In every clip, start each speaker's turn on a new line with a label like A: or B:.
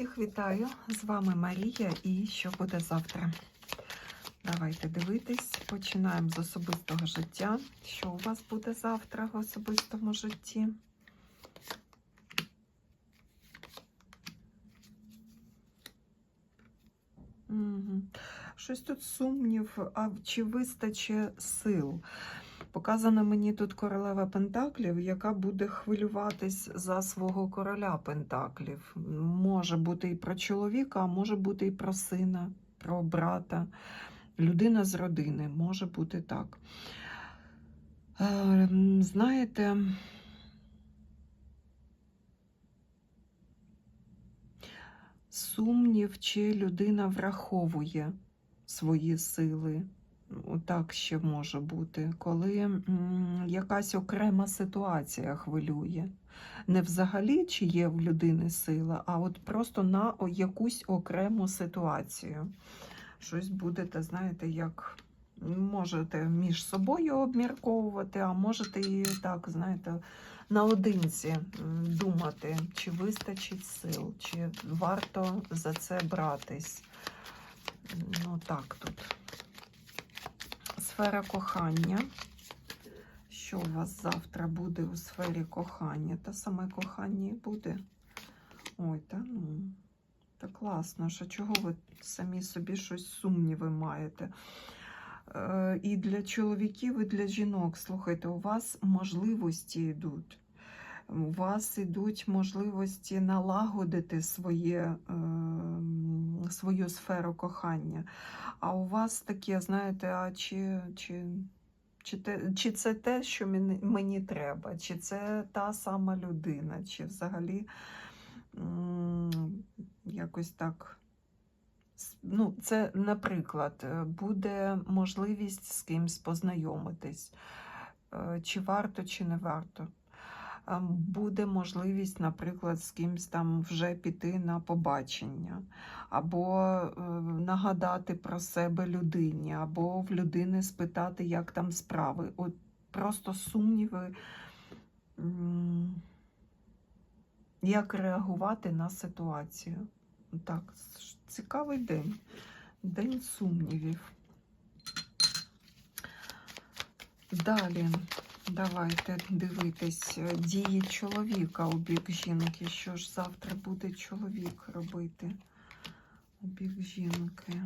A: Всіх вітаю! З вами Марія і що буде завтра. Давайте дивитись. Починаємо з особистого життя. Що у вас буде завтра в особистому житті? Угу. Щось тут сумнів, а чи вистачить сил? Показана мені тут королева Пентаклів, яка буде хвилюватись за свого короля Пентаклів. Може бути і про чоловіка, а може бути і про сина, про брата, людина з родини. Може бути так. Е, Знаєте, сумнів, чи людина враховує свої сили. Так ще може бути, коли якась окрема ситуація хвилює. Не взагалі, чи є в людини сила, а от просто на якусь окрему ситуацію. Щось будете, знаєте, як можете між собою обмірковувати, а можете і так, знаєте, наодинці думати, чи вистачить сил, чи варто за це братись. Ну так тут сфера кохання. Що у вас завтра буде у сфері кохання? Та саме кохання і буде. Ой, та ну. Та класно, що чого ви самі собі щось сумніви маєте? Е, і для чоловіків, і для жінок, слухайте, у вас можливості йдуть. У вас йдуть можливості налагодити своє, е, свою сферу кохання. А у вас таке, знаєте, а чи, чи, чи, те, чи це те, що мені, мені треба, чи це та сама людина, чи взагалі м, якось так. Ну, це, наприклад, е, буде можливість з кимсь познайомитись, Е, чи варто, чи не варто. Буде можливість, наприклад, з кимсь там вже піти на побачення, або е, нагадати про себе людині, або в людини спитати, як там справи. От просто сумніви, як реагувати на ситуацію. Так, цікавий день. День сумнівів. Далі. Давайте дивитись е, дії чоловіка у бік жінки. Що ж завтра буде чоловік робити у бік жінки?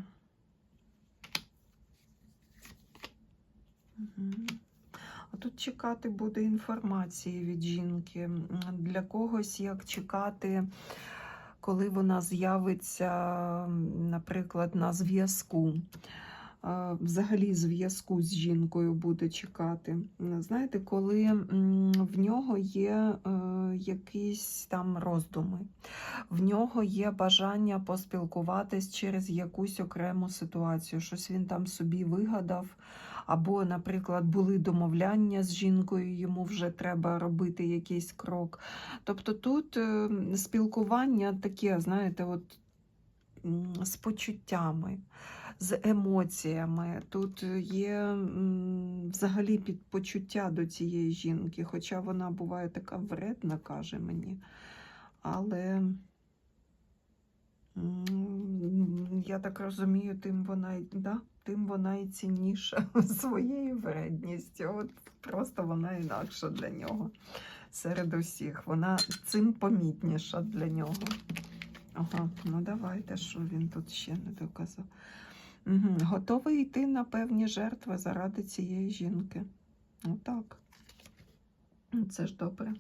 A: А тут чекати буде інформації від жінки. Для когось як чекати, коли вона з'явиться, наприклад, на зв'язку взагалі зв'язку з жінкою буде чекати. Знаєте, коли в нього є е, якісь там роздуми, в нього є бажання поспілкуватись через якусь окрему ситуацію, щось він там собі вигадав. Або, наприклад, були домовляння з жінкою, йому вже треба робити якийсь крок. Тобто тут е, спілкування таке, знаєте, от з почуттями з емоціями. Тут є взагалі підпочуття до цієї жінки, хоча вона буває така вредна, каже мені. Але я так розумію, тим вона, да, тим вона і цінніша своєю вредністю. От просто вона інакша для нього серед усіх. Вона цим помітніша для нього. Ага, ну давайте, що він тут ще не доказав. Угу. Готовий йти на певні жертви заради цієї жінки. Отак. Ну, Це ж добре.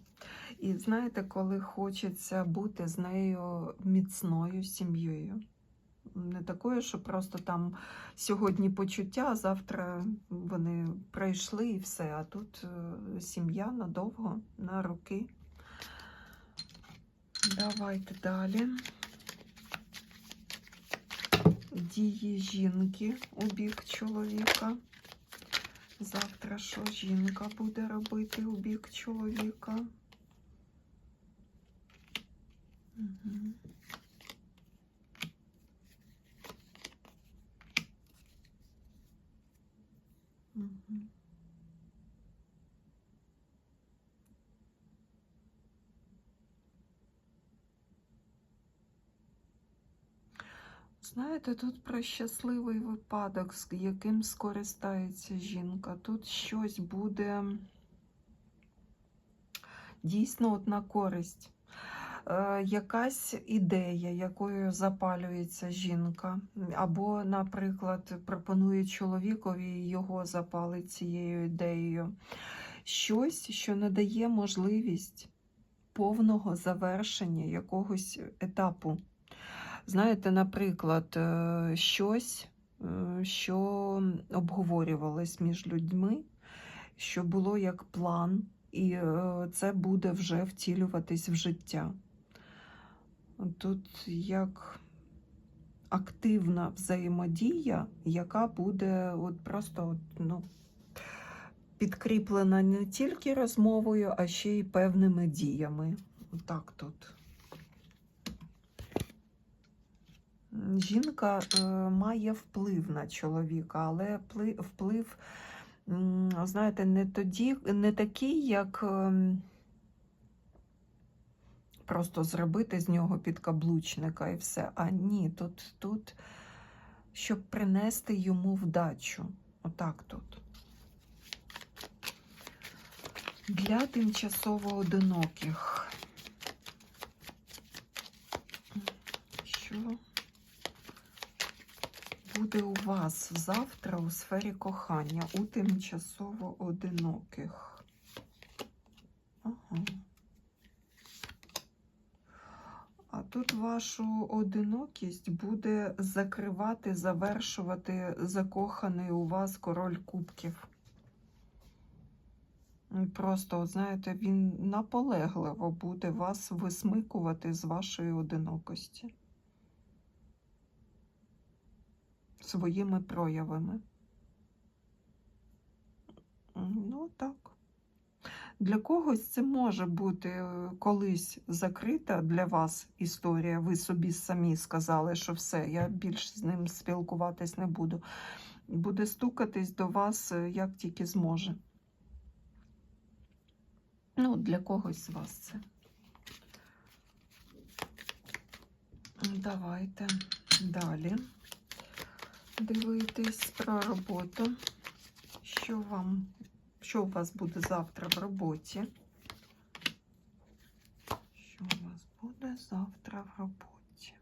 A: І знаєте, коли хочеться бути з нею міцною сім'єю. Не такою, що просто там сьогодні почуття, а завтра вони пройшли і все. А тут е, сім'я надовго, на роки. Давайте далі. Дії жінки у бік чоловіка. Завтра що жінка буде робити у бік чоловіка? Угу. Знаєте, тут про щасливий випадок, з яким скористається жінка. Тут щось буде дійсно от на користь. Е, якась ідея, якою запалюється жінка, або, наприклад, пропонує чоловікові його запалить цією ідеєю. Щось, що надає можливість повного завершення якогось етапу. Знаєте, наприклад, е, щось, е, що обговорювалось між людьми, що було як план, і е, це буде вже втілюватись в життя. Тут як активна взаємодія, яка буде от просто ну, підкріплена не тільки розмовою, а ще й певними діями. Так тут. Жінка е, має вплив на чоловіка, але вплив, знаєте, не тоді, не такий, як ем, просто зробити з нього підкаблучника і все. А ні, тут, тут щоб принести йому вдачу. Отак тут. Для тимчасово одиноких. Що буде у вас завтра у сфері кохання у тимчасово одиноких? Ага. А тут вашу одинокість буде закривати, завершувати закоханий у вас король кубків. Просто, от знаєте, він наполегливо буде вас висмикувати з вашої одинокості своїми проявами. Ну, так. Для когось це може бути е, колись закрита для вас історія. Ви собі самі сказали, що все, я більш з ним спілкуватись не буду. Буде стукатись до вас е, як тільки зможе. Ну, для когось з вас це. Давайте далі дивитись про роботу. Що вам, що у вас буде завтра в роботі? Що у вас буде завтра в роботі?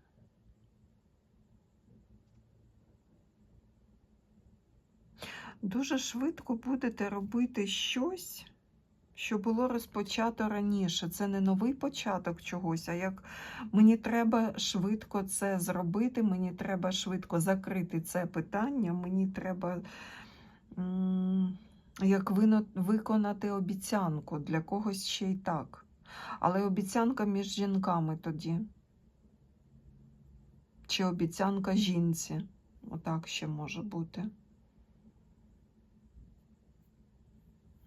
A: Дуже швидко будете робити щось, що було розпочато раніше. Це не новий початок чогось, а як мені треба швидко це зробити, мені треба швидко закрити це питання, мені треба як виконати обіцянку для когось ще й так. Але обіцянка між жінками тоді. Чи обіцянка жінці. Отак ще може бути.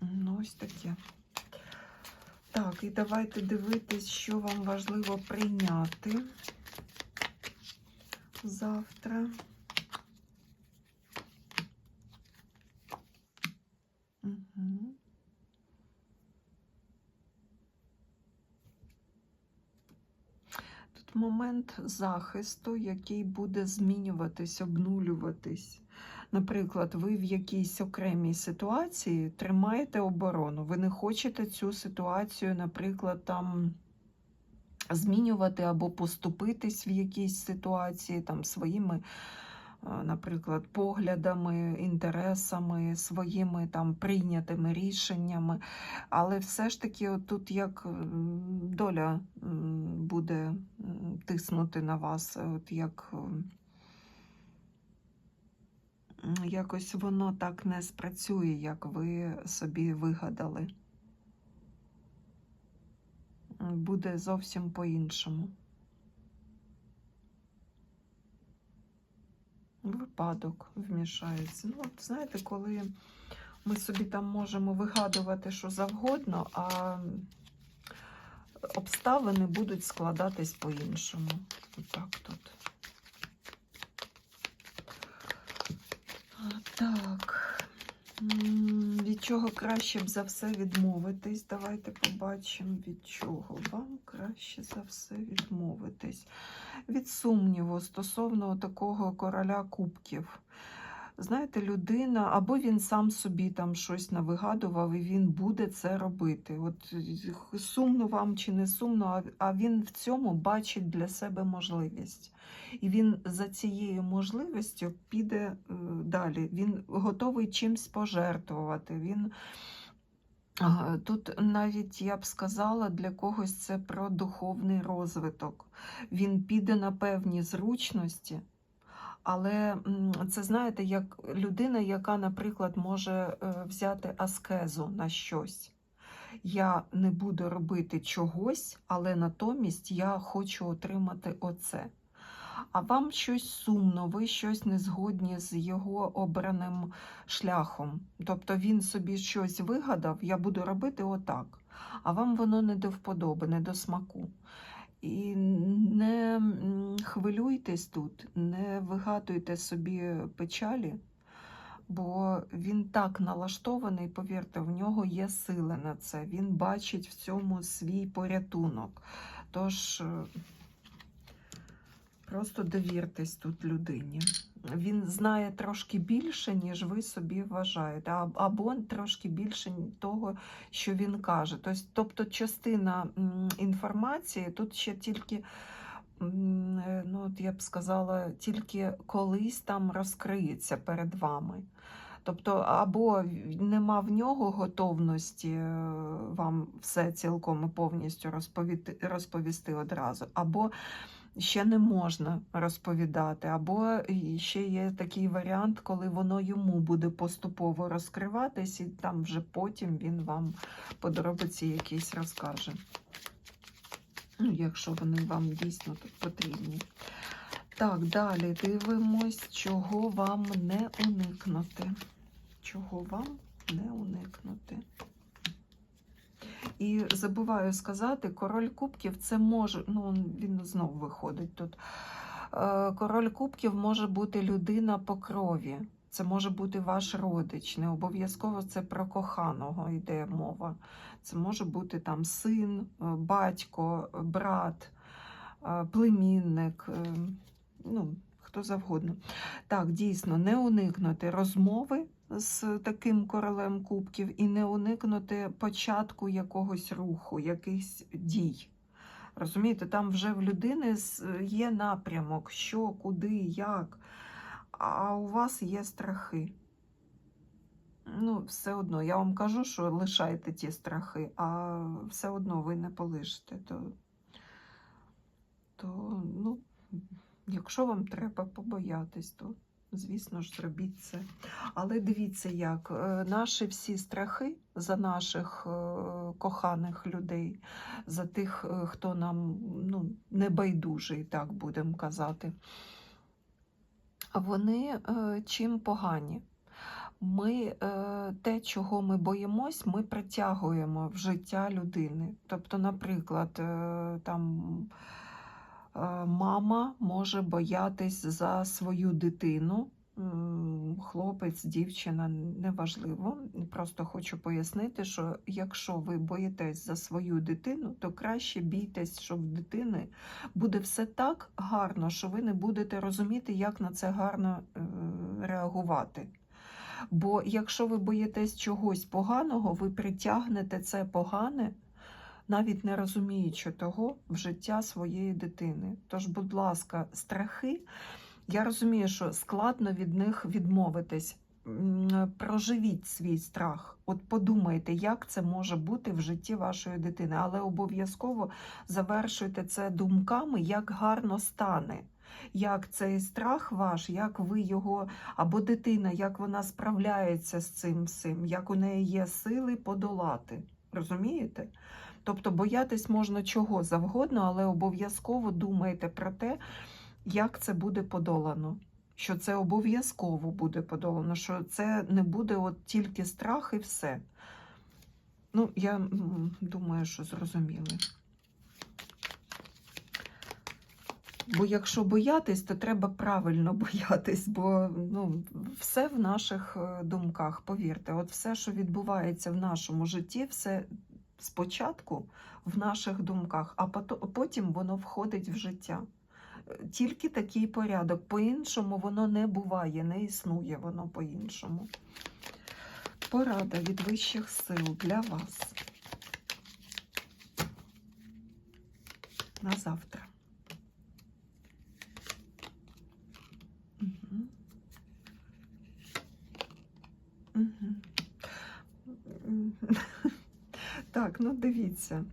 A: Ну, ось таке. Так, і давайте дивитись, що вам важливо прийняти завтра. Угу. Тут момент захисту, який буде змінюватись, обнулюватись. Наприклад, ви в якійсь окремій ситуації тримаєте оборону. Ви не хочете цю ситуацію, наприклад, там змінювати або поступитись в якійсь ситуації там своїми, е, наприклад, поглядами, інтересами, своїми там прийнятими рішеннями. Але все ж таки, тут як доля буде тиснути на вас, от як. Якось воно так не спрацює, як ви собі вигадали. Буде зовсім по-іншому. Випадок вмішається. Ну, от знаєте, коли ми собі там можемо вигадувати що завгодно, а обставини будуть складатись по-іншому. Отак тут. Так. Від чого краще б за все відмовитись? Давайте побачимо, від чого вам краще за все відмовитись. від сумніву стосовно такого короля кубків. Знаєте, людина, або він сам собі там щось навигадував, і він буде це робити. От е, сумно вам чи не сумно, а- він в цьому бачить для себе можливість. І він за цією можливістю піде е, далі. Він готовий чимсь пожертвувати. Він Тут навіть я б сказала, для когось це про духовний розвиток. Він піде на певні зручності, але це знаєте, як людина, яка, наприклад, може е, взяти аскезу на щось. Я не буду робити чогось, але натомість я хочу отримати оце. А вам щось сумно, ви щось не згодні з його обраним шляхом. Тобто він собі щось вигадав, я буду робити отак, а вам воно не до вподоби, не до смаку. І не хвилюйтесь тут, не вигадуйте собі печалі, бо він так налаштований, повірте, в нього є сили на це. Він бачить в цьому свій порятунок. Тож е, просто довіртесь тут людині. Він знає трошки більше, ніж ви собі вважаєте, або трошки більше того, що він каже. Тобто, частина інформації тут ще тільки, е, ну, от я б сказала, тільки колись там розкриється перед вами. Тобто, або нема в нього готовності е, вам все цілком і повністю розповісти одразу, або ще не можна розповідати, або ще є такий варіант, коли воно йому буде поступово розкриватись, і там вже потім він вам подробиці якісь розкаже. Ну, якщо вони вам дійсно тут потрібні. Так, далі дивимось, чого вам не уникнути. Чого вам не уникнути. І забуваю сказати, король кубків це може, ну він знову виходить тут. Е, Король кубків може бути людина по крові. Це може бути ваш родич. Не обов'язково це про коханого йде мова. Це може бути там син, е, батько, брат, е, племінник, ну, хто завгодно. Так, дійсно, не уникнути розмови з таким королем кубків і не уникнути початку якогось руху, якихось дій. Розумієте, там вже в людини є напрямок, що, куди, як, а у вас є страхи. Ну, все одно, я вам кажу, що лишайте ті страхи, а все одно ви не полишите. То, то ну, якщо вам треба побоятись, то звісно ж, зробіть це. Але дивіться, як е, наші всі страхи за наших е, коханих людей, за тих, е, хто нам ну, не байдужий, так будемо казати, вони чим погані? Ми те, чого ми боїмось, ми притягуємо в життя людини. Тобто, наприклад, там мама може боятись за свою дитину. Хлопець, дівчина, неважливо. Просто хочу пояснити, що якщо ви боїтесь за свою дитину, то краще бійтесь, що в дитини буде все так гарно, що ви не будете розуміти, як на це гарно е, реагувати. Бо якщо ви боїтесь чогось поганого, ви притягнете це погане, навіть не розуміючи того в життя своєї дитини. Тож, будь ласка, страхи, я розумію, що складно від них відмовитись. Проживіть свій страх. От подумайте, як це може бути в житті вашої дитини, але обов'язково завершуйте це думками, як гарно стане. Як цей страх ваш, як ви його, або дитина, як вона справляється з цим всім, як у неї є сили подолати. Розумієте? Тобто боятись можна чого завгодно, але обов'язково думайте про те, як це буде подолано. Що це обов'язково буде подолано, що це не буде от тільки страх і все. Ну, я думаю, що зрозуміли. Бо якщо боятись, то треба правильно боятись, бо ну, все в наших е, думках, повірте, от все, що відбувається в нашому житті, все спочатку в наших думках, а потім воно входить в життя. Тільки такий порядок. По-іншому воно не буває, не існує воно по-іншому. Порада від вищих сил для вас. На завтра. Мгм. Мгм. Так, ну дивіться,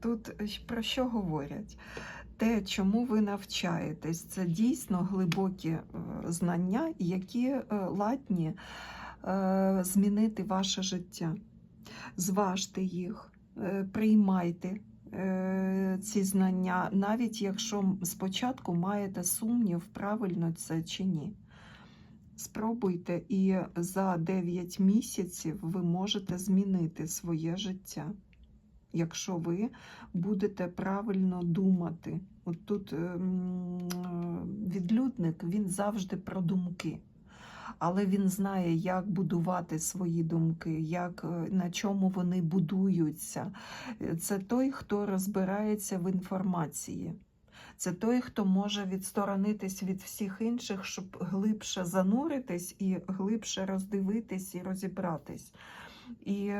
A: тут про що говорять? Те, чому ви навчаєтесь, це дійсно глибокі е, знання, які е, ладні е, змінити ваше життя. Зважте їх, е, приймайте е, ці знання, навіть якщо спочатку маєте сумнів, правильно це чи ні. Спробуйте, і за 9 місяців ви можете змінити своє життя, якщо ви будете правильно думати. От тут ем, відлюдник він завжди про думки, але він знає, як будувати свої думки, як, е, на чому вони будуються. Це той, хто розбирається в інформації. Це той, хто може відсторонитись від всіх інших, щоб глибше зануритись і глибше роздивитись і розібратись. І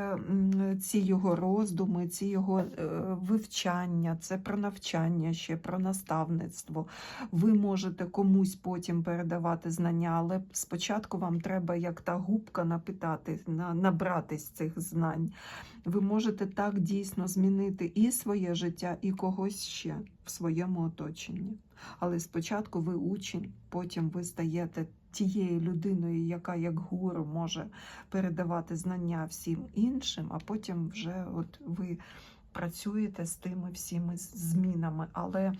A: ці його роздуми, ці його е, вивчання, це про навчання ще, про наставництво. Ви можете комусь потім передавати знання, але спочатку вам треба, як та губка, напитати, на- набратись цих знань. Ви можете так дійсно змінити і своє життя, і когось ще в своєму оточенні. Але спочатку ви учень, потім ви стаєте тією людиною, яка як гуру може передавати знання всім іншим, а потім вже от ви працюєте з тими всіми змінами. Але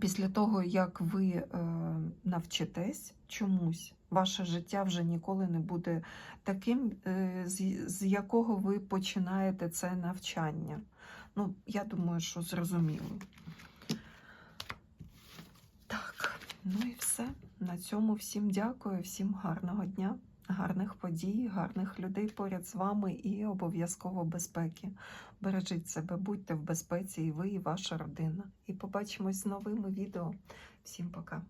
A: після того, як ви е, навчитесь чомусь, ваше життя вже ніколи не буде таким, е, з, з якого ви починаєте це навчання. Ну, я думаю, що зрозуміло. Так, ну і все. На цьому всім дякую, всім гарного дня, гарних подій, гарних людей поряд з вами і обов'язково безпеки. Бережіть себе, будьте в безпеці і ви, і ваша родина. І побачимось з новими відео. Всім пока.